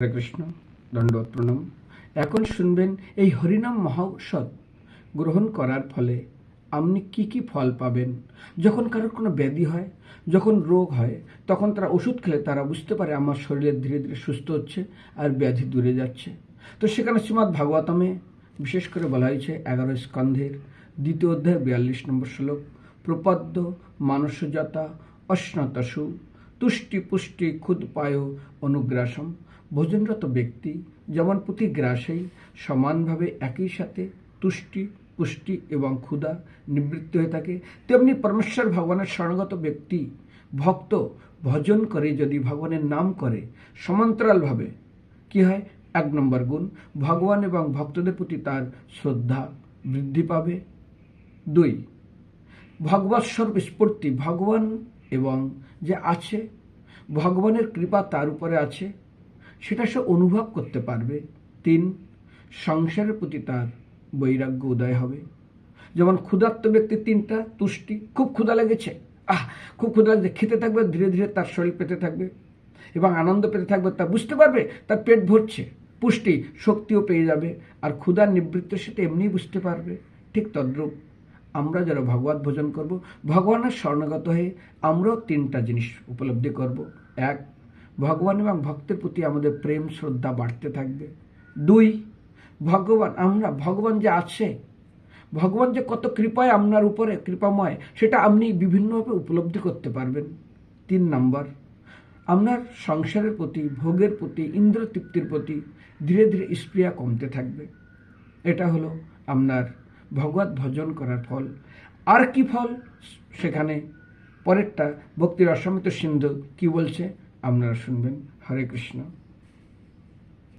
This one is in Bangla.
হরে কৃষ্ণ দণ্ডবত প্রণাম এখন শুনবেন এই হরিনাম মহৌষধ গ্রহণ করার ফলে আপনি কি কি ফল পাবেন। যখন কারোর কোনো ব্যাধি হয়, যখন রোগ হয়, তখন তারা ওষুধ খেলে তারা বুঝতে পারে আমার শরীরে ধীরে ধীরে সুস্থ হচ্ছে আর ব্যাধি দূরে যাচ্ছে। তো সেখানে শ্রীমৎ ভাগবতমে বিশেষ করে বলা হয়েছে এগারো স্কন্ধের দ্বিতীয় অধ্যায়, বিয়াল্লিশ নম্বর শ্লোক, প্রপদ্য মানসজাতা অশ্নতসু তুষ্টি পুষ্টি ক্ষুদপায় অনুগ্রাসম। ভোজনরত ব্যক্তি যেমন প্রতি গ্রাসেই সমানভাবে একই সাথে তুষ্টি, পুষ্টি এবং ক্ষুধা নিবৃত্ত হয়ে থাকে, তেমনি পরমেশ্বর ভগবানের শরণগত ব্যক্তি ভক্ত ভজন করে যদি ভগবানের নাম করে, সমান্তরালভাবে, কি হয়? এক নম্বর গুণ, ভগবান এবং ভক্তদের প্রতি তার শ্রদ্ধা বৃদ্ধি পাবে। দুই ভগবত স্বরূপ স্ফূর্তি, ভগবান এবং যে আছে, ভগবানের কৃপা তার উপরে আছে। সেটা সে অনুভব করতে পারবে। তিন, সংসারের প্রতি তার বৈরাগ্য উদয় হবে। যেমন ক্ষুধার্ত ব্যক্তি তিনটা, তুষ্টি, খুব ক্ষুধা লেগেছে। আহ, খুব ক্ষুধা লাগছে। খেতে থাকবে, ধীরে ধীরে তার শরীর পেতে থাকবে এবং আনন্দ পেতে থাকবে। তা বুঝতে পারবে, তার পেট ভরছে, পুষ্টি, শক্তিও পেয়ে যাবে আর ক্ষুধার নিবৃত্ত সেটা এমনিই বুঝতে পারবে। ঠিক তদ্রূপ আমরা যারা ভগবত ভোজন করব, ভগবানের স্বর্ণগত হয়ে আমরাও তিনটা জিনিস উপলব্ধি করব। এক ভগবান এবং ভক্তের প্রতি আমাদের প্রেম, শ্রদ্ধা বাড়তে থাকবে। দুই, ভগবান, আমরা, ভগবান যে আছে, ভগবান যে কত কৃপায় আপনার উপরে কৃপাময়, সেটা আপনি বিভিন্নভাবে উপলব্ধি করতে পারবেন। তিন নাম্বার, আপনার সংসারের প্রতি, ভোগের প্রতি ইন্দ্র তৃপ্তির প্রতি ধীরে ধীরে স্প্রিয়া কমতে থাকবে। এটা হলো আপনার ভগবত ভজন করার ফল। আর কি ফল? সেখানে পরেরটা, ভক্তির অসমিত সিন্ধু কি বলছে? আপনারা শুনবেন। হরে কৃষ্ণ।